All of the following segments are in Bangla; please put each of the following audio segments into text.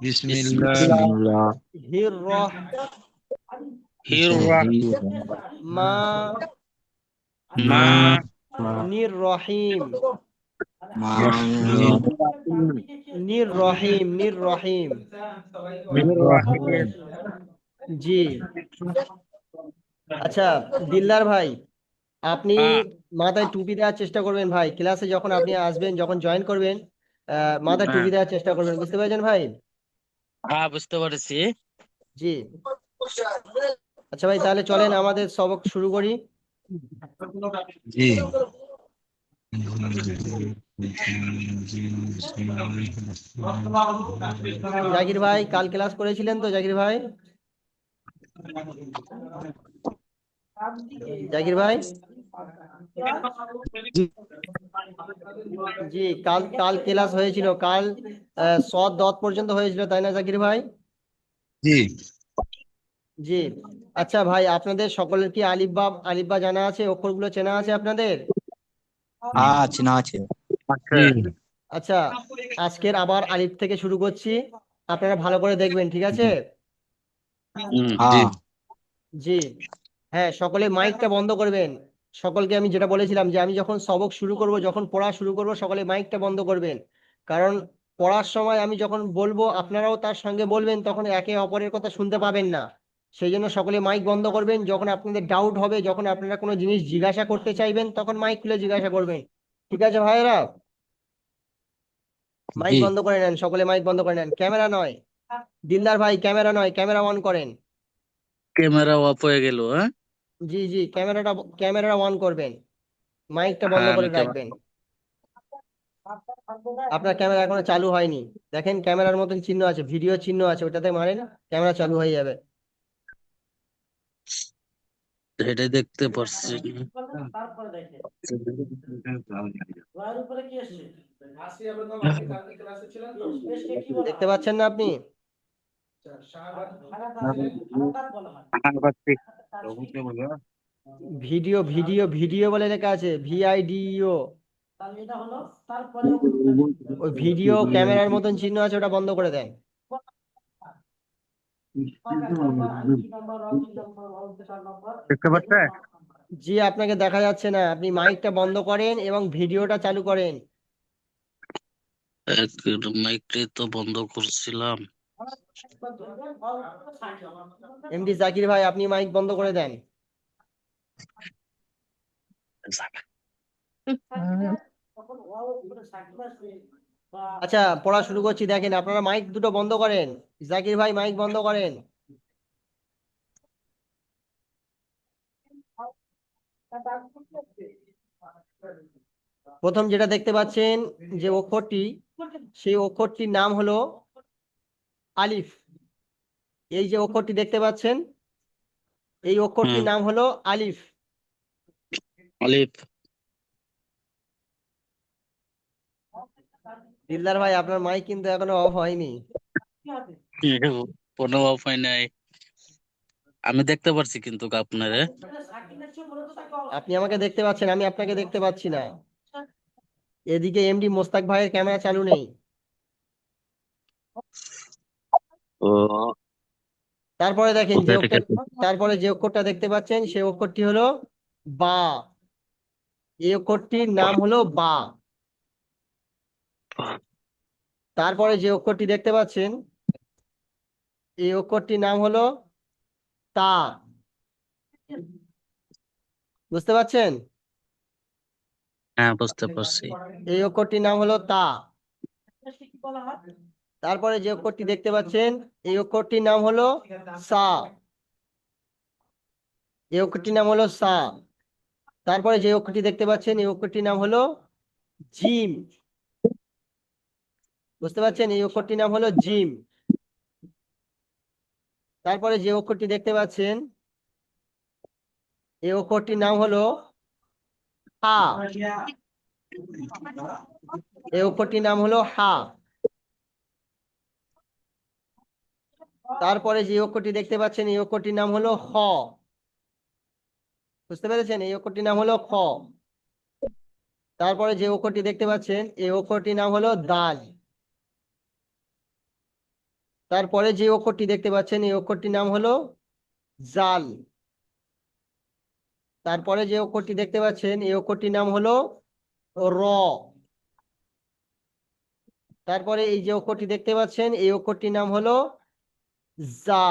بسم الله হির রহ মা ما নির রহিম নির রহিম নির রহিম জি আচ্ছা দিলদার ভাই আপনি হ্যাঁ। মাথায় টুপি দেওয়ার চেষ্টা করবেন ভাই ক্লাসে যখন আপনি আসবেন যখন জয়েন করবেন আহ, মাথায় টুপি দেওয়ার চেষ্টা করবেন বুঝতে পেরেছেন ভাই হ্যাঁ বুঝতে পারছি। জি। আচ্ছা ভাই তাহলে চলেন আমাদের সবক শুরু করি। জি। জাকির ভাই কাল ক্লাস করেছিলেন তো জাকির ভাই? জাকির ভাই? জি কাল কাল ক্লাস হয়েছিল কাল সৎ দত পর্যন্ত হয়েছিল তাই না জাকির ভাই? জি। জি। আচ্ছা ভাই আপনাদের সকলের কি আলিফ বা আলিফ বা জানা আছে? অক্ষরগুলো চেনা আছে আপনাদের? আছে আচ্ছা আজকের আবার আলিফ থেকে শুরু করছি। আপনারা ভালো করে দেখবেন ঠিক আছে? জি। হ্যাঁ সকলে মাইকটা বন্ধ করবেন। সকলকে আমি যেটা বলেছিলাম যে আমি যখন সবক শুরু করব যখন পড়া শুরু করব সকলে মাইকটা বন্ধ করবেন। কারণ পড়ার সময় আমি যখন বলব আপনারাও তার সঙ্গে বলবেন তখন একে অপরের কথা শুনতে পাবেন না। সেই জন্য সকলে মাইক বন্ধ করবেন। যখন আপনাদের ডাউট হবে যখন আপনারা কোনো জিনিস জিজ্ঞাসা করতে চাইবেন তখন মাইক খুলে জিজ্ঞাসা করবেন। ঠিক আছে ভাইয়েরা? মাইক বন্ধ করে নেন সকলে মাইক বন্ধ করে নেন। ক্যামেরা নয়। দিলদার ভাই ক্যামেরা নয়। ক্যামেরা অন করেন। ক্যামেরা অফ হয়ে গেল হ্যাঁ? জি জি ক্যামেরাটা ক্যামেরাটা অন করবেন। মাইকটা বন্ধ হ্যাঁ, করে রাখবেন। আপনার ক্যামেরা এখনও চালু হয়নি। দেখেন ক্যামেরার মতন চিহ্ন আছে ভিডিও চিহ্ন আছে ওটাতে মারেন ক্যামেরা চালু হয়ে যাবে। এটাই দেখতে পারছি। দেখতে পাচ্ছেন না আপনি? ভিডিও ভিডিও ভিডিও বলে লেখা আছে ভিআইডিও ওই ভিডিও ক্যামেরার মতন চিহ্ন আছে ওটা বন্ধ করে দেখতে পাচ্ছে জি আপনাকে দেখা যাচ্ছে না। আপনি মাইকটা বন্ধ করেন এবং ভিডিওটা চালু করেন। মাইকটাই তো বন্ধ করছিলাম। এমডি জাকির ভাই, আপনি মাইক বন্ধ করে দেন। আচ্ছা পড়া শুরু করছি, দেখেন, আপনারা মাইক দুটো বন্ধ করেন। জাকির ভাই, মাইক বন্ধ করেন। প্রথম যেটা দেখতে পাচ্ছেন, যে অক্ষরটি, সেই অক্ষরটির নাম হলো আলিফ। এই যে অক্ষরটি দেখতে পাচ্ছেন এই অক্ষরটির নাম হলো আলিফ। আলিফ। দিলদার ভাই আপনার মাইক কিন্তু এখনও অফ হয়নি। কোনো অফ হয় নাই। আমি দেখতে পারছি কিন্তু আপনারে। আপনি আমাকে দেখতে পাচ্ছেন আমি আপনাকে দেখতে পাচ্ছি না। এদিকে এমডি মোস্তাক ভাইয়ের ক্যামেরা চালু নেই। তারপরে দেখেন যে কোথায় থেকে অক্ষর তারপরে যে অক্ষরটা দেখতে পাচ্ছেন সেই অক্ষরটি হলো বা। এই অক্ষরটির নাম হলো বা। তারপরে যে অক্ষরটি দেখতে পাচ্ছেন এই অক্ষরটির নাম হলো তা। বুঝতে পারছেন? হ্যাঁ বুঝতে পারছি। এই অক্ষরটির নাম হলো তা। তারপরে যে অক্ষরটি দেখতে পাচ্ছেন এই অক্ষরটির নাম হলো সা। এই অক্ষরটির নাম হলো সা। তারপরে যে অক্ষরটি দেখতে পাচ্ছেন এই অক্ষরটির নাম হলো জিম বুঝতে পারছেন? এই অক্ষরটির নাম হলো জিম তারপরে যে অক্ষরটি দেখতে পাচ্ছেন এই অক্ষরটির নাম হলো হা। এই অক্ষরটির নাম হলো হা। তারপরে যে অক্ষরটি দেখতে পাচ্ছেন, এই অক্ষরটির নাম হলো খ। বুঝতে পেরেছেন? এই অক্ষরটির নাম হলো খ। তারপরে যে অক্ষরটি দেখতে পাচ্ছেন, এই অক্ষরটির নাম হলো দাল। তারপরে যে অক্ষরটি দেখতে পাচ্ছেন, এই অক্ষরটির নাম হলো জাল। তারপরে যে অক্ষরটি দেখতে পাচ্ছেন, এই অক্ষরটির নাম হলো র। তারপরে এই যে অক্ষরটি দেখতে পাচ্ছেন, এই অক্ষরটির নাম হলো জা।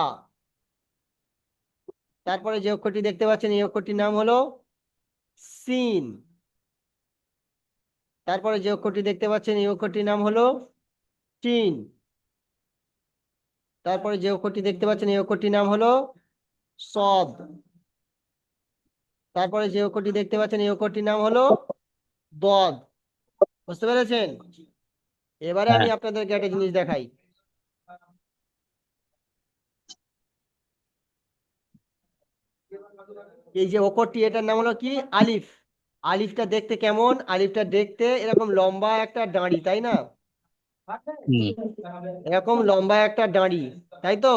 তারপরে যে অক্ষরটি দেখতে পাচ্ছেন এই অক্ষরটির নাম হলো সিন। তারপরে যে অক্ষরটি দেখতে পাচ্ছেন এই অক্ষরটির নাম হলো টিন। তারপরে যে অক্ষরটি দেখতে পাচ্ছেন এই অক্ষরটির নাম হলো সদ তারপরে যে অক্ষরটি দেখতে পাচ্ছেন এই অক্ষরটির নাম হলো দদ বুঝতে পেরেছেন? এবারে আমি আপনাদেরকে একটা জিনিস দেখাই। এই যে অক্ষরটি এটার নাম হলো কি? আলিফ। আলিফটা দেখতে কেমন? আলিফটা দেখতে এরকম লম্বা একটা দাঁড়ি তাই না? এরকম লম্বা একটা দাঁড়ি তাই তো?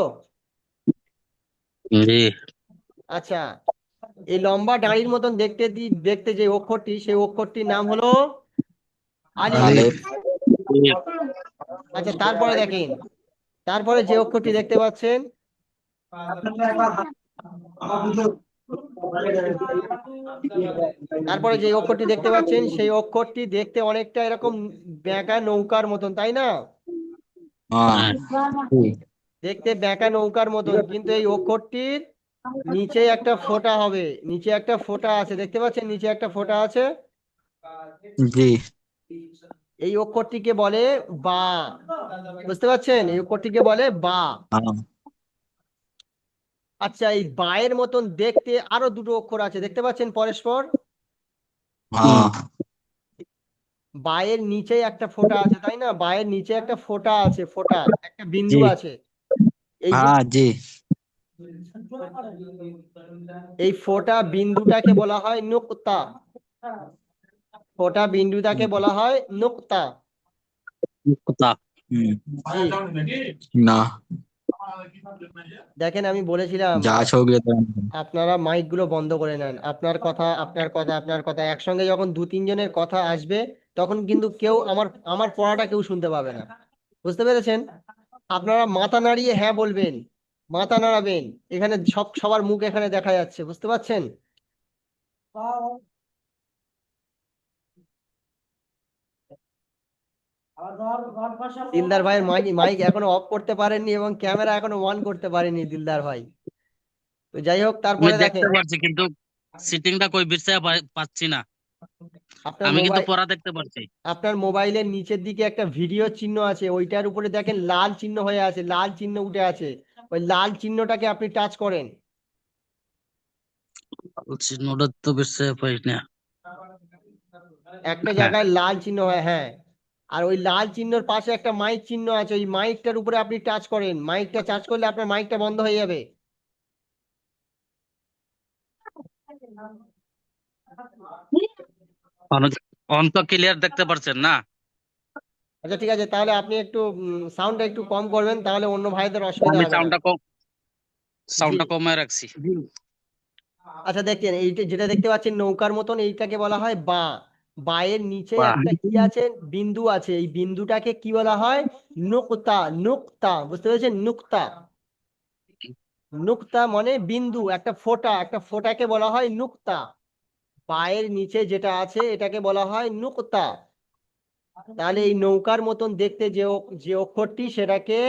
আচ্ছা এই লম্বা দাঁড়ির মতন দেখতে দি- দেখতে যে অক্ষরটি সেই অক্ষরটির নাম হলো আলিফ। আলিফ। আচ্ছা তারপরে দেখেন তারপরে যে অক্ষরটি দেখতে পাচ্ছেন তারপরে যে অক্ষরটি দেখতে পাচ্ছেন সেই অক্ষরটি দেখতে অনেকটা এরকম বেঁকা নৌকার মতন তাই না? দেখতে বেঁকা নৌকার মতন কিন্তু এই অক্ষরটির নিচে একটা ফোঁটা হবে নিচে একটা ফোঁটা আছে দেখতে পাচ্ছেন নিচে একটা ফোঁটা আছে? জি। এই অক্ষরটিকে বলে বা বুঝতে পারছেন? এই অক্ষরটিকে বলে বা। আচ্ছা এই বায়ের মতন দেখতে আরও দুটো অক্ষর আছে। দেখতে পাচ্ছেন পরস্পর? হ্যাঁ। বায়ের নিচে একটা ফোঁটা আছে তাই না? বায়ের নিচে একটা ফোঁটা আছে ফোঁটা একটা বিন্দু আছে। এই যে হ্যাঁ জি। এই ফোঁটা বিন্দুটাকে বলা হয় নুক্তা। ফোঁটা বিন্দুটাকে বলা হয় নুক্তা। না। দেখেন আমি বলেছিলাম আপনারা মাইকগুলো বন্ধ করে নেন। আপনার কথা আপনার কথা আপনার কথা। একসঙ্গে যখন দু তিনজনের কথা আসবে তখন কিন্তু কেউ আমার আমার পড়াটা কেউ শুনতে পাবে না। বুঝতে পেরেছেন? আপনারা মাথা নাড়িয়ে হ্যাঁ বলবেন মাথা নাড়াবেন। এখানে সব সবার মুখ এখানে দেখা যাচ্ছে। বুঝতে পারছেন? দিলদার ভাইয়ের মাইক মাইক এখনও অফ করতে পারেননি এবং ক্যামেরা এখনও অন করতে পারেনি দিলদার ভাই। তো যাই হোক তারপরে দেখতে পাচ্ছি কিন্তু সিটিংটা কই বিরসায় পাচ্ছি না। আমি কিন্তু পড়া দেখতে পাচ্ছি আপনার মোবাইলের নিচের দিকে একটা ভিডিও চিহ্ন আছে ওইটার উপরে দেখেন লাল চিহ্ন হয়ে আছে লাল চিহ্ন উঠে আছে। ওই লাল চিহ্নটাকে আপনি টাচ করেন। চিহ্নটা তো বিরসায় পাই না। একটা। জায়গায় লাল চিহ্ন হয় হ্যাঁ। আর ওই লাল চিহ্নর পাশে একটা মাইক চিহ্ন আছে ওই মাইকটার উপরে আপনি টাচ করেন। মাইকটা টাচ করলে আপনার মাইকটা বন্ধ হয়ে যাবে। অন্ত ক্লিয়ার দেখতে পারছেন না? আচ্ছা ঠিক আছে তাহলে আপনি একটু সাউন্ডটা একটু কম করবেন তাহলে অন্য ভাইদের অসুবিধা আমি হবে সাউন্ডটা কম সাউন্ডটা কমায় রাখছি। আচ্ছা দেখেন এইটা যেটা দেখতে পাচ্ছেন নৌকার মতন এইটাকে বলা হয় বা। বায়ের নিচে একটা কি আছে বিন্দু আছে। এই বিন্দুটাকে কি বলা হয়? নুক্তা নুক্তা। বুঝতে পেরেছেন? নুক্তা। নুক্তা মানে বিন্দু একটা ফোঁটা। একটা ফোঁটাকে বলা হয় নুক্তা। বায়ের নিচে যেটা আছে এটাকে বলা হয় নুক্তা। তাহলে এই নৌকার মতন দেখতে যে যে অক্ষরটি সেটাকে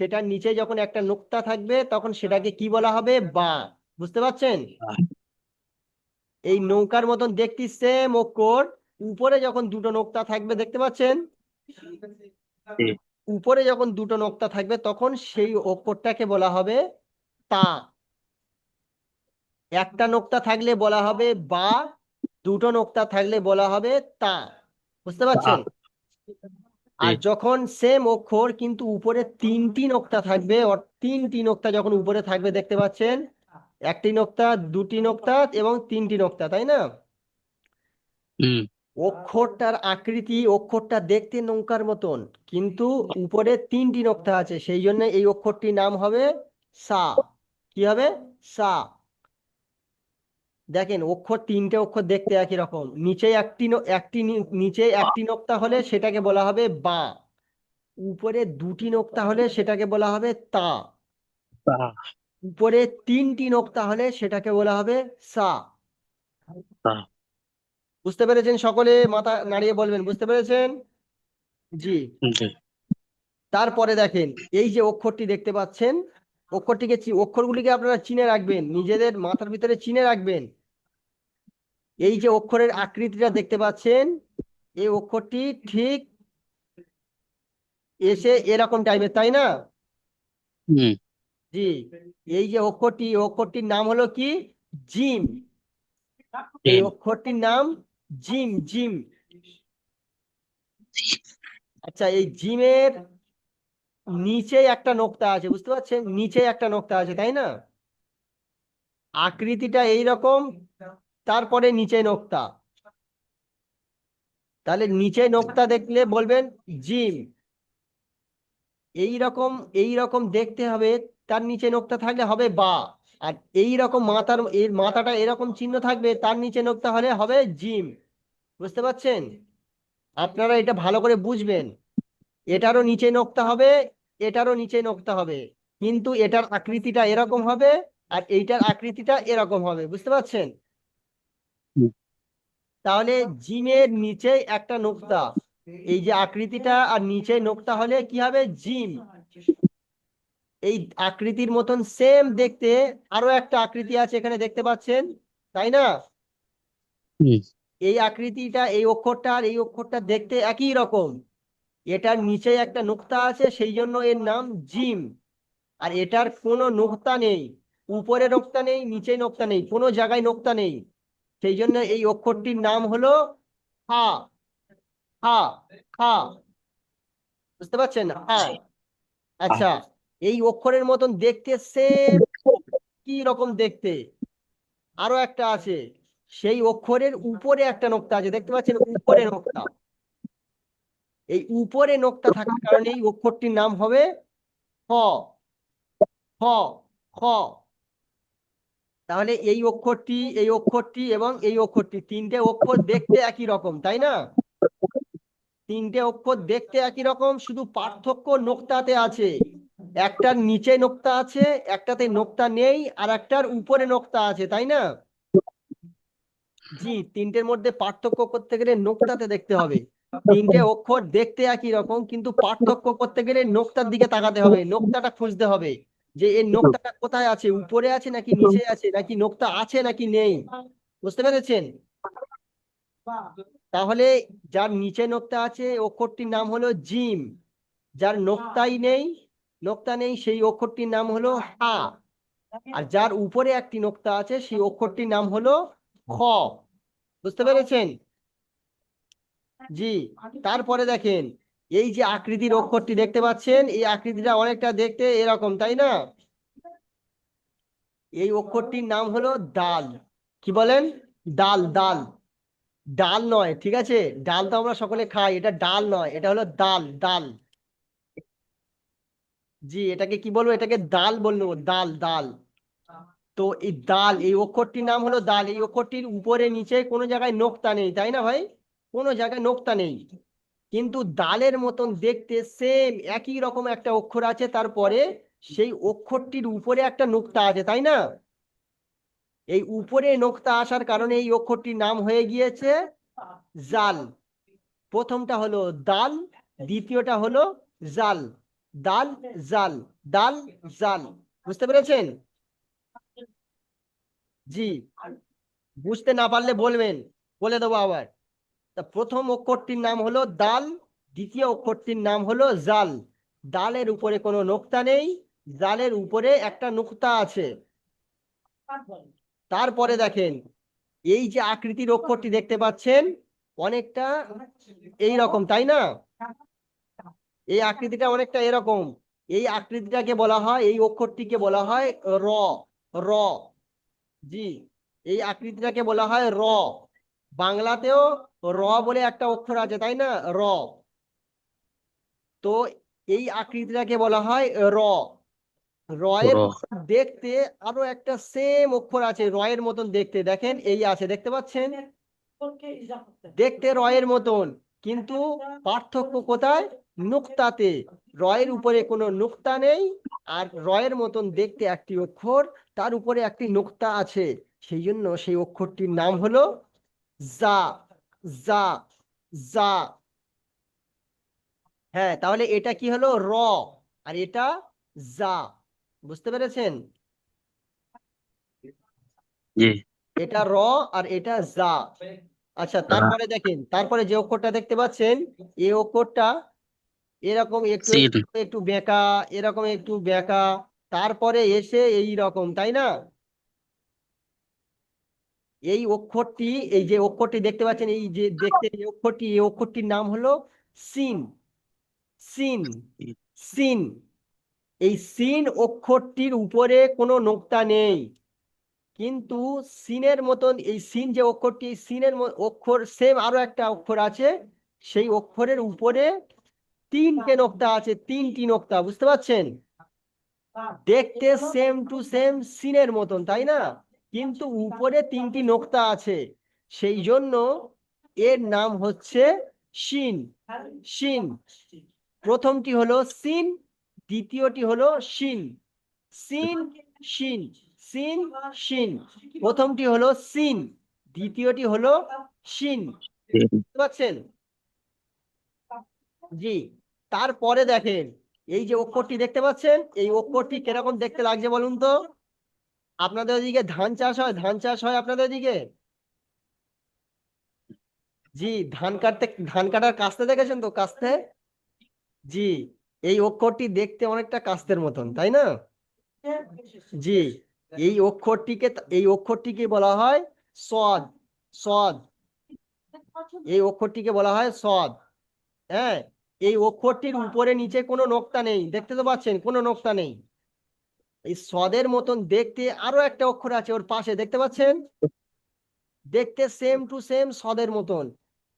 সেটার নিচে যখন একটা নুক্তা থাকবে তখন সেটাকে কি বলা হবে? বা। বুঝতে পারছেন? এই নৌকার মতন দেখতে সেম অক্ষর। উপরে যখন দুটো নোক্তা থাকবে দেখতে পাচ্ছেন? উপরে যখন দুটো নোক্তা থাকবে তখন সেই অক্ষরটাকে বলা হবে তা। একটা নোক্তা থাকলে বলা হবে বা দুটো নোক্তা থাকলে বলা হবে তা। বুঝতে পারছেন? আর যখন সেম অক্ষর কিন্তু উপরে তিনটি নোক্তা থাকবে তিনটি নোক্তা যখন উপরে থাকবে দেখতে পাচ্ছেন? একটি নোক্তা দুটি নোক্তা এবং তিনটি নোক্তা তাই না? হুম। অক্ষরটার আকৃতি অক্ষরটা দেখতে নৌকার মতন কিন্তু উপরে তিনটি নোক্তা আছে সেই জন্য এই অক্ষরটির নাম হবে সা। কি হবে? সা। দেখেন অক্ষর তিনটে অক্ষর দেখতে একই রকম। নিচে একটি ন- একটি নিচে একটি নোক্তা হলে সেটাকে বলা হবে বা। উপরে দুটি নোক্তা হলে সেটাকে বলা হবে তা। উপরে তিনটি নোক্তা হলে সেটাকে বলা হবে সা। বুঝতে পেরেছেন সকলে? মাথা নাড়িয়ে বলবেন বুঝতে পেরেছেন? জি। তারপরে দেখেন এই যে অক্ষরটি দেখতে পাচ্ছেন অক্ষরটিকে অক্ষরগুলিকে আপনারা চিনে রাখবেন নিজেদের মাথার ভিতরে চিনে রাখবেন। এই যে অক্ষরের আকৃতিটা দেখতে পাচ্ছেন এই অক্ষরটি ঠিক এসে এরকম টাইপের তাই না? জি। এই যে অক্ষরটি অক্ষরটির নাম হলো কি? জিম। এই অক্ষরটির নাম জিম জিম। আচ্ছা এই জিমের নিচে একটা নোক্তা আছে, বুঝতে পারছেন? নিচে একটা নোক্তা আছে, তাই না? আকৃতিটা এই রকম তারপরে নিচে নোক্তা। তাহলে নিচে নোক্তা দেখলে বলবেন জিম। এই রকম এই রকম দেখতে হবে, তার নিচে নোক্তা থাকলে হবে বা। আর এই রকম মাথার, এর মাথাটা এরকম চিহ্ন থাকবে, তার নিচে নোক্তা হলে হবে জিম। বুঝতে পারছেন? আপনারা এটা ভালো করে বুঝবেন। এটারও নিচে নোক্তা হবে এটারও নিচে নোক্তা হবে। কিন্তু এটার আকৃতিটা এরকম হবে আর এইটার আকৃতিটা এরকম হবে বুঝতে পারছেন? তাহলে জিমের নিচে একটা নোক্তা। এই যে আকৃতিটা আর নিচে নোক্তা হলে কি হবে? জিম। এই আকৃতির মতন সেম দেখতে আরও একটা আকৃতি আছে এখানে দেখতে পাচ্ছেন তাই না। এই আকৃতিটা, এই অক্ষরটা আর এই অক্ষরটা দেখতে একই রকম। এটার নিচে একটা নোক্তা আছে, সেই জন্য এর নাম জিম। আর এটার কোনো নোক্তা নেই, উপরে নোক্তা নেই, নিচে নোক্তা নেই, কোনো জায়গায় নোক্তা নেই। সেই জন্য এই অক্ষরটির নাম হলো হা হা হা। বুঝতে পারছেন? হা। আচ্ছা এই অক্ষরের মতন দেখতে সেম কি রকম দেখতে? আরও একটা আছে। সেই অক্ষরের উপরে একটা নোক্তা আছে, দেখতে পাচ্ছেন? উপরে নোক্তা। এই উপরে নোক্তা থাকার কারণে এই অক্ষরটির নাম হবে হ। হ, খ। তাহলে এই অক্ষরটি এই অক্ষরটি এবং এই অক্ষরটি তিনটে অক্ষর দেখতে একই রকম, তাই না? তিনটে অক্ষর দেখতে একই রকম, শুধু পার্থক্য নোক্তাতে আছে। একটার নিচে নোক্তা আছে, একটাতে নোক্তা নেই, আর একটার উপরে নোক্তা আছে, তাই না? জি, তিনটের মধ্যে পার্থক্য করতে গেলে নোক্তাতে দেখতে হবে। তিনটে অক্ষর দেখতে একই রকম, কিন্তু পার্থক্য করতে গেলে নোক্তার দিকে তাকাতে হবে, নোক্তাটা খুঁজতে হবে। যে এই নোক্তাটা কোথায় আছে, উপরে আছে নাকি নিচে আছে, নাকি নোক্তা আছে নাকি নেই? বুঝতে পেরেছেন? তাহলে যার নিচে নোক্তা আছে, অক্ষরটির নাম হলো জিম। যার নোক্তাই নেই, নোক্তা নেই, সেই অক্ষরটির নাম হলো হা। আর যার উপরে একটি নোক্তা আছে, সেই অক্ষরটির নাম হলো খ। বুঝতে পেরেছেন? জি, তারপরে দেখেন, এই যে আকৃতির অক্ষরটি দেখতে পাচ্ছেন, এই আকৃতিটা অনেকটা দেখতে এরকম, তাই না? এই অক্ষরটির নাম হলো ডাল। কি বলেন? ডাল ডাল। ডাল নয়, ঠিক আছে? ডাল তো আমরা সকলে খাই, এটা ডাল নয়, এটা হলো ডাল ডাল। জি, এটাকে কি বলব? এটাকে ডাল বলব, ডাল ডাল। তো এই দাল এই অক্ষরটির নাম হলো দাল এই অক্ষরটির উপরে নিচে কোনো জায়গায় নোক্তা নেই, তাই না ভাই? কোনো জায়গায় নোক্তা নেই। কিন্তু ডালের মতন দেখতে সেম একই রকম একটা অক্ষর আছে, তারপরে সেই অক্ষরটির উপরে একটা নোক্তা আছে, তাই না? এই উপরে নোক্তা আসার কারণে এই অক্ষরটির নাম হয়ে গিয়েছে জাল। প্রথমটা হলো দাল দ্বিতীয়টা হলো জাল। দাল জাল দাল জাল। বুঝতে পেরেছেন? জি। বুঝতে না পারলে বলবেন বলে দেবো আবার। তা প্রথম অক্ষরটির নাম হলো দাল দ্বিতীয় অক্ষরটির নাম হলো জাল। দালের উপরে কোনো নোক্তা নেই জালের উপরে একটা নোক্তা আছে। তারপরে? দেখেন এই যে আকৃতির অক্ষরটি দেখতে পাচ্ছেন অনেকটা এই রকম তাই না? এই আকৃতিটা অনেকটা এরকম। এই আকৃতিটাকে বলা হয় এই অক্ষরটিকে বলা হয় র র। জি এই আকৃতিটাকে বলা হয় র। বাংলাতেও র বলে একটা অক্ষর আছে তাই না? র। তো এই আকৃতিটাকে বলা হয় র। রয়ের দেখতে আরও একটা সেম অক্ষর আছে রয়ের মতন দেখতে। দেখেন এই আছে দেখতে পাচ্ছেন? দেখতে রয়ের মতন। কিন্তু পার্থক্য কোথায়? নুক্তাতে। রয়ের উপরে কোনো নুক্তা নেই আর রয়ের মতন দেখতে একটি অক্ষর তার উপরে একটি নুক্তা আছে। সেই জন্য সেই অক্ষরটির নাম হলো জা জা জা। হ্যাঁ তাহলে এটা কি হলো? র। আর এটা জা। বুঝতে পেরেছেন? এটা র আর এটা জা। আচ্ছা তারপরে দেখেন তারপরে যে অক্ষরটা দেখতে পাচ্ছেন এই অক্ষরটা এরকম একটু একটু একটু বেঁকা এরকম একটু বেঁকা তারপরে এসে এই রকম তাই না? এই অক্ষরটি এই যে অক্ষরটি দেখতে পাচ্ছেন এই যে দেখতে এই অক্ষরটি এই অক্ষরটির নাম হলো সিন। সিন। সিন। এই সিন অক্ষরটির উপরে কোনো নোক্তা নেই। কিন্তু সিনের মতন এই সিন যে অক্ষরটি, সিনের অক্ষর সেম আরও একটা অক্ষর আছে, সেই অক্ষরের উপরে তিনটে নোক্তা আছে, তিনটি নোক্তা, বুঝতে পারছেন? দেখতে সেম টু সেম সিনের মতন, তাই না? কিন্তু উপরে তিনটি নোক্তা আছে, সেই জন্য এর নাম হচ্ছে শিন শিন প্রথমটি হলো সিন, দ্বিতীয়টি হলো শিন সিন শিন সিন, শিন। প্রথমটি হলো সিন, দ্বিতীয়টি হলো শিন। বুঝতে পারছেন? জি। তারপরে দেখেন, এই যে অক্ষরটি দেখতে পাচ্ছেন, এই অক্ষরটি কীরকম দেখতে লাগছে বলুন তো? আপনাদের ওদিকে ধান চাষ হয়, ধান চাষ হয় আপনাদের ওদিকে জি, ধান কাটতে, ধান কাটার কাস্তে দেখেছেন তো, কাস্তে? জি, এই অক্ষরটি দেখতে অনেকটা কাস্তের মতন, তাই না? জি। এই অক্ষরটিকে এই অক্ষরটিকে বলা হয় সদ সদ। এই অক্ষরটিকে বলা হয় সদ। হ্যাঁ এই অক্ষরটির উপরে নিচে কোনো নোক্তা নেই, দেখতে তো পাচ্ছেন, কোনো নোক্তা নেই। এই সদের মতন দেখতে আরও একটা অক্ষর আছে ওর পাশে, দেখতে পাচ্ছেন? দেখতে সেম টু সেম সদের মতন,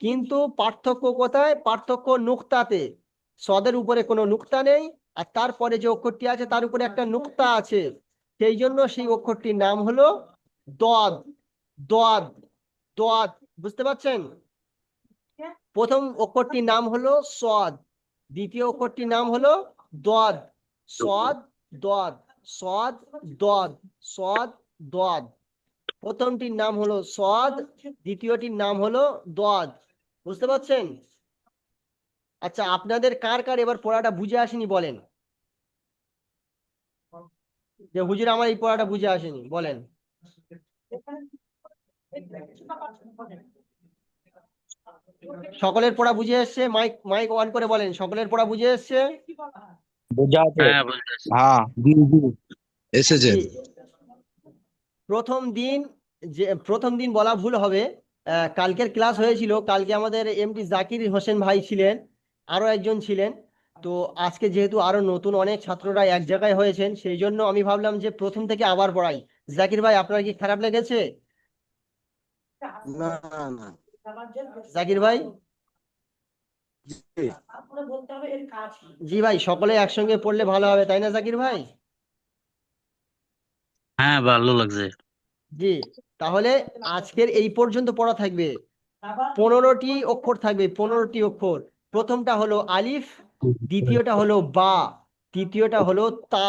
কিন্তু পার্থক্য কোথায়? পার্থক্য নুক্তাতে। সদের উপরে কোনো নুক্তা নেই, আর তারপরে যে অক্ষরটি আছে তার উপরে একটা নুক্তা আছে। সেই জন্য সেই অক্ষরটির নাম হলো দদ দদ দদ। বুঝতে পারছেন? প্রথম অক্ষরটির নাম হলো সদ দ্বিতীয় অক্ষরটির নাম হলো দদ। সদ দদ সদ দদ সদ দদ। প্রথমটির নাম হলো সদ দ্বিতীয়টির নাম হলো দদ। বুঝতে পারছেন? আচ্ছা আপনাদের কার কার এবার পড়াটা বুঝে আসেনি বলেন। যে হুজুর আমার এই পড়াটা বুঝে আসেনি বলেন। সকলের পড়া বুঝে এসছে? মাইক মাইক অন করে বলেন সকলের পড়া বুঝে এসছে? হ্যাঁ। হ্যাঁ এসেছে। প্রথম দিন যে প্রথম দিন বলা ভুল হবে। আহ, কালকের ক্লাস হয়েছিল। কালকে আমাদের এমডি জাকির হোসেন ভাই ছিলেন আরও একজন ছিলেন। তো আজকে যেহেতু আরও নতুন অনেক ছাত্ররা এক জায়গায় হয়েছেন সেই জন্য আমি ভাবলাম যে প্রথম থেকে আবার পড়াই। জাকির ভাই আপনার কি খারাপ লেগেছে? না না। জাকির ভাই? জি। ভাই সকলে একসঙ্গে পড়লে ভালো হবে তাই না জাকির ভাই? হ্যাঁ ভালো লাগছে। জি তাহলে আজকের এই পর্যন্ত পড়া থাকবে। পনেরোটি অক্ষর থাকবে পনেরোটি অক্ষর। প্রথমটা হলো আলিফ দ্বিতীয়টা হলো বা তৃতীয়টা হলো তা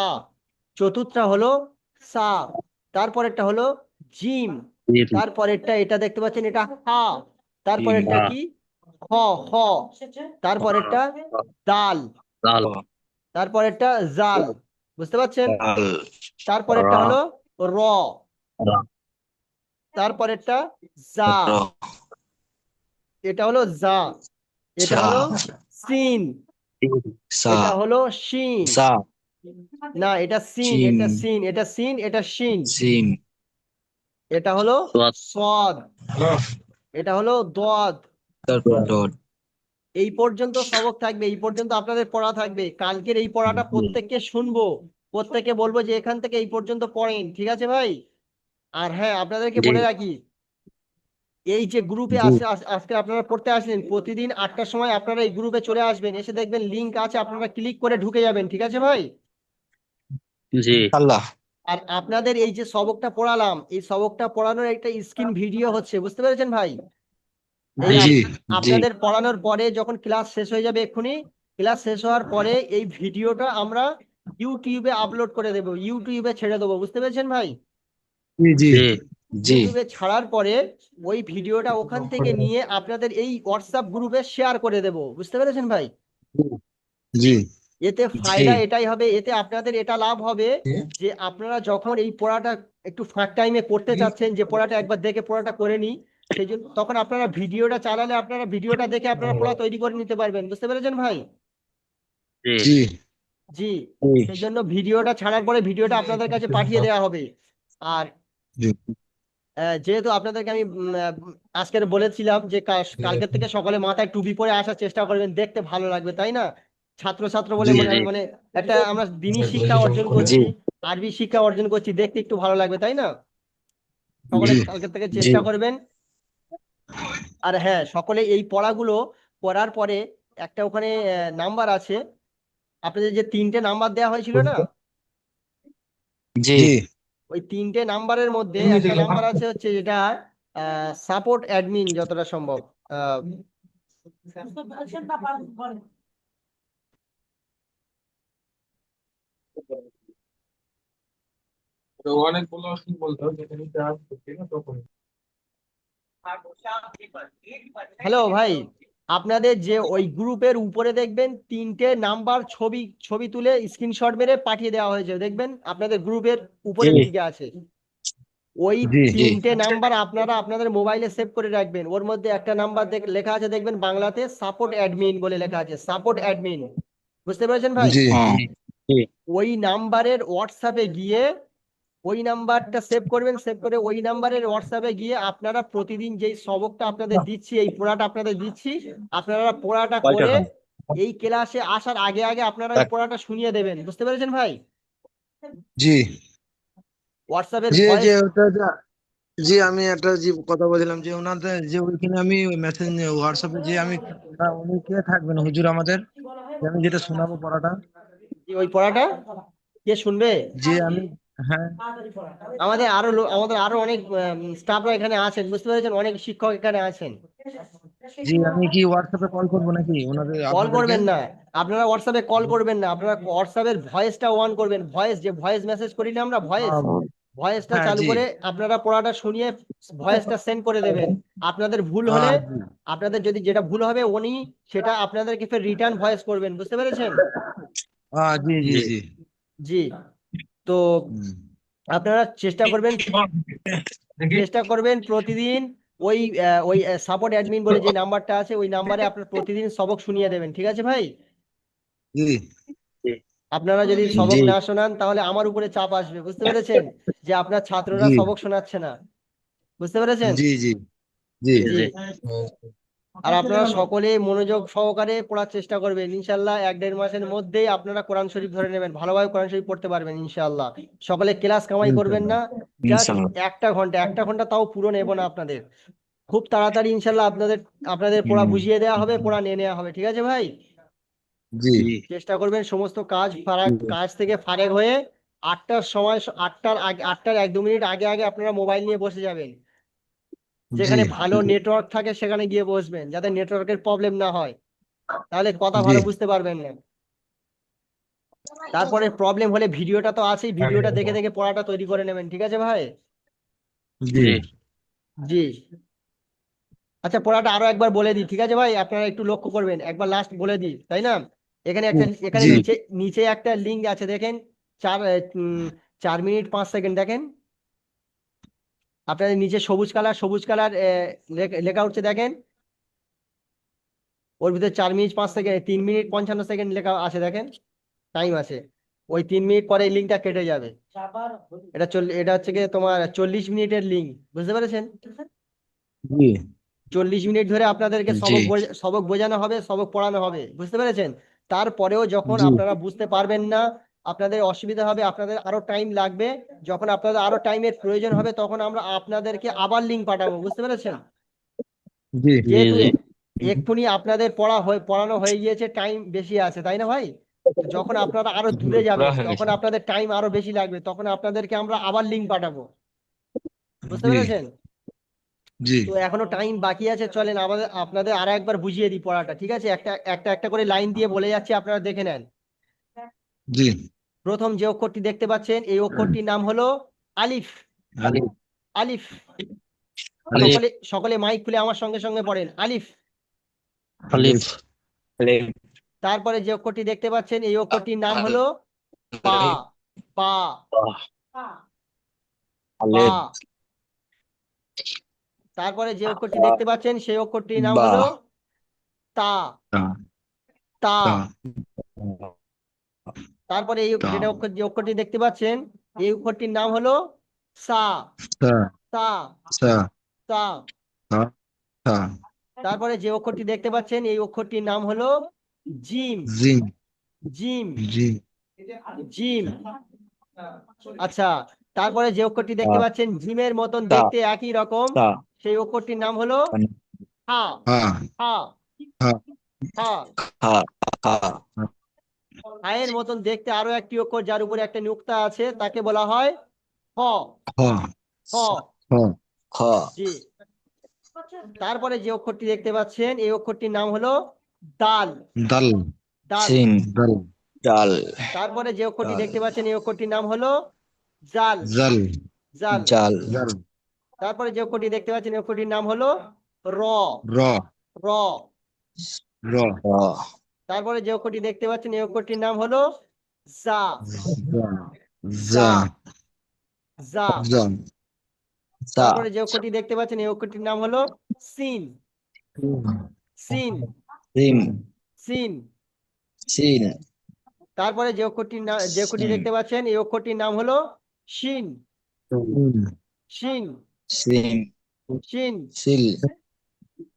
চতুর্থটা হলো সা তারপরেরটা হলো জিম তারপরেরটা এটা দেখতে পাচ্ছেন এটা হা তারপরেরটা হা। কি? খ খ তারপরেরটা দাল তারপরেরটা জাল বুঝতে পারছেন? তারপরেরটা হলো র রা। তারপরেরটা জা এটা হলো জা এটা হলো সিন। সা এটা হলো শিন। সা না এটা সিন। এটা সিন এটা সিন এটা শিন। সিন এটা হলো সোয়াদ। সদ। এটা হলো দদ। তারপর ডট এই পর্যন্ত সবক থাকবে এই পর্যন্ত আপনাদের পড়া থাকবে। কালকের এই পড়াটা। প্রত্যেককে শুনব। প্রত্যেককে বলব যে এখান থেকে এই পর্যন্ত পড়েন ঠিক আছে ভাই? আর হ্যাঁ আপনাদেরকে জি। বলে রাখি এই যে গ্রুপে আজকে আপনারা পড়তে আসলেন প্রতিদিন আটটার সময় আপনারা এই গ্রুপে চলে আসবেন এসে দেখবেন লিংক আছে আপনারা ক্লিক করে ঢুকে যাবেন ঠিক আছে ভাই? জি। আল্লাহ আর আপনাদের এই যে সবকটা পড়ালাম এই সবকটা পড়ানোর একটা স্ক্রিন ভিডিও হচ্ছে বুঝতে পেরেছেন ভাই? আপনাদের পড়ানোর পরে যখন ক্লাস শেষ হয়ে যাবে এক্ষুনি ক্লাস শেষ হওয়ার পরে এই ভিডিওটা আমরা ইউটিউবে আপলোড করে দেবো ইউটিউবে ছেড়ে দেবো বুঝতে পেরেছেন ভাই? জি। ইউটিউবে ছাড়ার পরে ওই ভিডিওটা ওখান থেকে নিয়ে আপনাদের এই হোয়াটসঅ্যাপ গ্রুপে শেয়ার করে দেবো। বুঝতে পেরেছেন ভাই? জি। এতে ফায়দা এটাই হবে এতে আপনাদের এটা লাভ হবে যে আপনারা যখন এই পড়াটা একটু ফাঁক টাইমে করতে চাচ্ছেন যে পড়াটা একবার দেখে পড়াটা করে নিই সেই জন্য তখন আপনারা ভিডিওটা চালালে আপনারা ভিডিওটা দেখে আপনারা পড়া তৈরি করে নিতে পারবেন। বুঝতে পেরেছেন ভাই? জি। জি। সেই জন্য ভিডিওটা ছাড়ার পরে ভিডিওটা আপনাদের কাছে পাঠিয়ে দেওয়া হবে। আর যেহেতু আপনাদেরকে আমি আজকের বলেছিলাম যে কাল- কালকের থেকে সকালে মাথায় টুপি পরে আসার চেষ্টা করবেন দেখতে ভালো লাগবে তাই না? ছাত্র ছাত্র বলে জি, মনে হয় জি। মানে একটা আমরা দিনী শিক্ষা অর্জন করছি আরবি শিক্ষা অর্জন করছি দেখতে একটু ভালো লাগবে তাই না? সকলে জি। কালকের থেকে চেষ্টা করবেন। আর হ্যাঁ সকলে এই পড়াগুলো পড়ার পরে একটা ওখানে নাম্বার আছে। আপনাদের যে তিনটে নাম্বার দেওয়া হয়েছিল না? জি। জি। ওই তিনটে নাম্বারের মধ্যে একটা নাম্বার। আছে হচ্ছে যেটা সাপোর্ট অ্যাডমিন যতটা সম্ভব আহ, তো অনেকগুলো বলতো হ্যালো ভাই। আপনাদের যে ওই গ্রুপের উপরে দেখবেন তিনটে নাম্বার ছবি ছবি তুলে স্ক্রিনশট মেরে পাঠিয়ে দেওয়া হয়েছে দেখবেন? আপনাদের গ্রুপের উপরের দিকে আছে। ওই। তিনটে নাম্বার আপনারা আপনাদের মোবাইলে সেভ করে রাখবেন। ওর মধ্যে একটা নাম্বার লেখা আছে দেখবেন বাংলাতে সাপোর্ট অ্যাডমিন বলে লেখা আছে সাপোর্ট অ্যাডমিন বুঝতে পেরেছেন ভাই? ওই নাম্বারের হোয়াটসঅ্যাপে গিয়ে ওই নাম্বারটা সেভ করবেন সেভ করে ওই নাম্বারের হোয়াটসঅ্যাপে গিয়ে আপনারা প্রতিদিন যেই সবকটা আপনাদের দিচ্ছি এই পড়াটা আপনাদের দিচ্ছি আপনারা পড়াটা করে এই ক্লাসে আসার আগে আগে আপনারা এই পড়াটা শুনিয়ে দেবেন। বুঝতে পেরেছেন ভাই? জি। হোয়াটসঅ্যাপের জি যে ওটা জি আমি একটা যে কথা বলছিলাম যে ওনাদের যে ওইখানে আমি মেসেজ হোয়াটসঅ্যাপে যে আমি উনি কে থাকবেন হুজুর আমাদের? আমি যেটা শোনাবো পড়াটা। ওই পড়াটা কে শুনবে? যে আমি হ্যাঁ। আমাদের আরও আমাদের আরও অনেক স্টাফরা এখানে আছেন বুঝতে পেরেছেন? অনেক শিক্ষক এখানে আছেন। জি আমি কি হোয়াটসঅ্যাপে কল করব নাকি? ওনাদের কল আপনাদেরকে? করবেন না। আপনারা হোয়াটসঅ্যাপে কল করবেন না। আপনারা হোয়াটসঅ্যাপের ভয়েসটা অন করবেন। ভয়েস যে ভয়েস মেসেজ করি না আমরা ভয়েস ভয়েসটা হ্যাঁ, চালু জি। করে আপনারা পড়াটা শুনিয়ে ভয়েসটা সেন্ড করে দেবেন। আপনাদের ভুল হলে আপনাদের যদি যেটা ভুল হবে উনি সেটা আপনাদেরকে ফের রিটার্ন ভয়েস করবেন। বুঝতে পেরেছেন? জি জি। জি। জি। তো আপনারা চেষ্টা করবেন চেষ্টা করবেন প্রতিদিন ওই ওই সাপোর্ট অ্যাডমিন বলে যে নাম্বারটা আছে ওই নাম্বারে আপনার প্রতিদিন সবক শুনিয়ে দেবেন ঠিক আছে ভাই? আপনারা যদি সবক না শোনান তাহলে আমার উপরে চাপ আসবে বুঝতে পেরেছেন? যে আপনার ছাত্ররা সবক শোনাচ্ছে না বুঝতে পেরেছেন? জি। জি জি। জি। আর আপনারা সকলে মনোযোগ সহকারে পড়ার চেষ্টা করবেন। ইনশাল্লাহ এক দেড় মাসের মধ্যেই আপনারা কোরআন শরীফ ধরে নেবেন। ভালোভাবে কোরআন শরীফ পড়তে পারবেন ইনশাল্লাহ সকলে ক্লাস কামাই করবেন না। একটা ঘণ্টা একটা ঘণ্টা তাও পুরো নেব না আপনাদের। খুব তাড়াতাড়ি ইনশাল্লাহ আপনাদের আপনাদের পড়া বুঝিয়ে দেওয়া হবে পড়া নিয়ে নেওয়া হবে। ঠিক আছে ভাই? জি। জি চেষ্টা করবেন সমস্ত কাজ ফারাক কাজ থেকে ফারেক হয়ে আটটার সময় আটটার আগে আটটার এক দু মিনিট আগে আগে আপনারা মোবাইল নিয়ে বসে যাবেন। যেখানে ভালো নেটওয়ার্ক থাকে সেখানে গিয়ে বসবেন যাতে নেটওয়ার্কের প্রবলেম না হয়। তাহলে কথা ভালো বুঝতে পারবেন না। তারপরে প্রবলেম হলে ভিডিওটা তো আছেই ভিডিওটা দেখে দেখে পড়াটা তৈরি করে নেবেন ঠিক আছে ভাই? জি। আচ্ছা পড়াটা আরও একবার বলে দিই ঠিক আছে ভাই? আপনারা একটু লক্ষ্য করবেন একবার লাস্ট বলে দিই তাই না? এখানে একটা এখানে নিচে নিচে একটা লিঙ্ক আছে দেখেন? চার উম, চার মিনিট পাঁচ সেকেন্ড দেখেন? আপনাদের নিচে সবুজ কালার সবুজ কালার লেখা উঠছে দেখেন। ওর ভিতরে চার মিনিট পাঁচ সেকেন্ড তিন মিনিট পঞ্চান্ন সেকেন্ড লেখা আছে দেখেন। টাইম আছে। ওই তিন মিনিট পরে এই লিঙ্কটা কেটে যাবে। এটা এটা হচ্ছে গিয়ে তোমার চল্লিশ মিনিটের লিঙ্ক বুঝতে পেরেছেন? চল্লিশ মিনিট ধরে আপনাদেরকে সবক সবক বোঝানো হবে সবক পড়ানো হবে বুঝতে পেরেছেন? তারপরেও যখন আপনারা বুঝতে পারবেন না আপনাদের অসুবিধা হবে আপনাদের আরও টাইম লাগবে। যখন আপনাদের আরও টাইমের প্রয়োজন হবে তখন আমরা আপনাদেরকে আবার লিঙ্ক পাঠাবো বুঝতে পেরেছেন। এক্ষুনি আপনাদের পড়া হয়ে পড়ানো হয়ে গিয়েছে টাইম বেশি আছে তাই না ভাই? যখন আপনারা আরও দূরে যাবেন হয়ে তখন আপনাদের টাইম আরও বেশি লাগবে তখন আপনাদেরকে আমরা আবার লিঙ্ক পাঠাবো। বুঝতে পেরেছেন? তো এখনও টাইম বাকি আছে চলেন আমাদের আপনাদের আরও একবার বুঝিয়ে দিই পড়াটা ঠিক আছে? একটা একটা একটা করে লাইন দিয়ে বলে যাচ্ছি আপনারা দেখে নেন। জি। প্রথম যে অক্ষরটি দেখতে পাচ্ছেন এই অক্ষরটির নাম হলো আলিফ। আলিফ। সকলে সকলে মাইক খুলে আমার সঙ্গে সঙ্গে পড়েন। আলিফ। আলিফ। তারপরে যে অক্ষরটি দেখতে পাচ্ছেন এই অক্ষরটির নাম হলো পা। পা। পা। তারপরে যে অক্ষরটি দেখতে পাচ্ছেন সেই অক্ষরটির নাম হলো তা। তা। তারপরে এই যেটা অক্ষর যে অক্ষরটি দেখতে পাচ্ছেন এই অক্ষরটির নাম হলো সা। সা। সা। সা। সা। সা। তারপরে যে অক্ষরটি দেখতে পাচ্ছেন এই অক্ষরটির নাম হলো জিম। জিম। জিম। জি জিম। আচ্ছা তারপরে যে অক্ষরটি দেখতে। পাচ্ছেন জিমের মতন দেখতে একই রকম সেই অক্ষরটির নাম হলো হা। হা। হা। হা। হায়ের মতন দেখতে আরও একটি অক্ষর যার উপরে একটা নুক্তা আছে তাকে বলা হয় হ। হ। হ। হ। খ। জি। তারপরে যে অক্ষরটি দেখতে পাচ্ছেন এই অক্ষরটির নাম হলো দাল। দাল। দাল। দাল। ডাল তারপরে যে অক্ষরটি দেখতে পাচ্ছেন এই অক্ষরটির নাম হলো জাল। জাল। জাল। জাল। তারপরে যে অক্ষরটি দেখতে পাচ্ছেন এই অক্ষরটির নাম হলো র। র। র। র। তারপরে যে অক্ষরটি দেখতে পাচ্ছেন এই অক্ষরটির নাম হলো জা। জা। জা। জা। তারপরে যে অক্ষরটি দেখতে পাচ্ছেন এই অক্ষরটির নাম হলো সিন। সিন। সিন। সিন। সিন। তারপরে যে অক্ষরটির নাম যে অক্ষরটি দেখতে পাচ্ছেন এই অক্ষরটির নাম হলো শিন। শিন। সিন। শিন। সিল।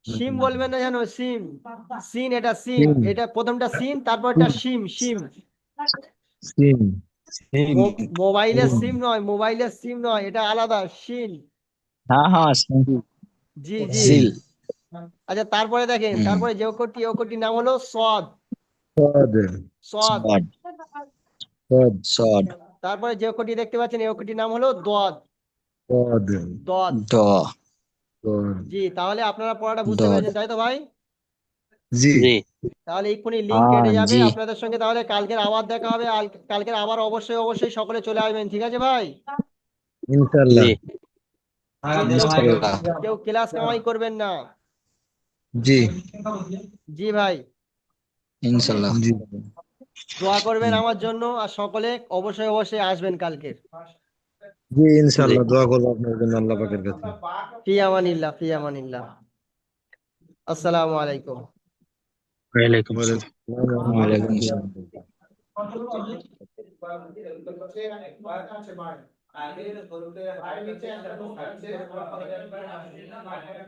সিম বলবেন না জানো সিম সিন এটা সিম। এটা প্রথমটা সিন তারপর এটা সিম সিম সিম মোবাইলের সিম। নয় মোবাইলের সিম নয় এটা আলাদা সিন হ্যাঁ হ্যাঁ জি জি। আচ্ছা তারপরে দেখেন তারপরে যে অক্ষরটি অক্ষরটির নাম হলো সদ। সদ। সদ। তারপরে যে অক্ষরটি দেখতে পাচ্ছেন এই অক্ষরটির নাম হলো দদ। দদ। সদ জি তাহলে আপনারা পড়াটা বুঝতে। পেরেছেন তাই তো ভাই? জি। জি। তাহলে এক্ষুনি লিঙ্ক হ্যাঁ, কেটে যাবে জি। আপনাদের সঙ্গে তাহলে কালকের আবার দেখা হবে আর কালকের আবার অবশ্যই অবশ্যই সকলে চলে আসবেন ঠিক আছে ভাই? ইনশাআল্লাহ। জি। ইনশাআল্লাহ। কেউ ক্লাস কামাই করবেন না। জি। জি ভাই। ইনশাআল্লাহ। জি দোয়া করবেন আমার জন্য আর সকলে অবশ্যই অবশ্যই আসবেন কালকে জি ইনশাআল্লাহ দোয়া করব আপনার জন্য আল্লাহ পাকের কাছে। ফি আমানিল্লাহ ফি আমানিল্লাহ। আসসালামু আলাইকুম। ওয়ালাইকুম ওয়ালাইকুম ওয়ালাইকুম আসসালাম।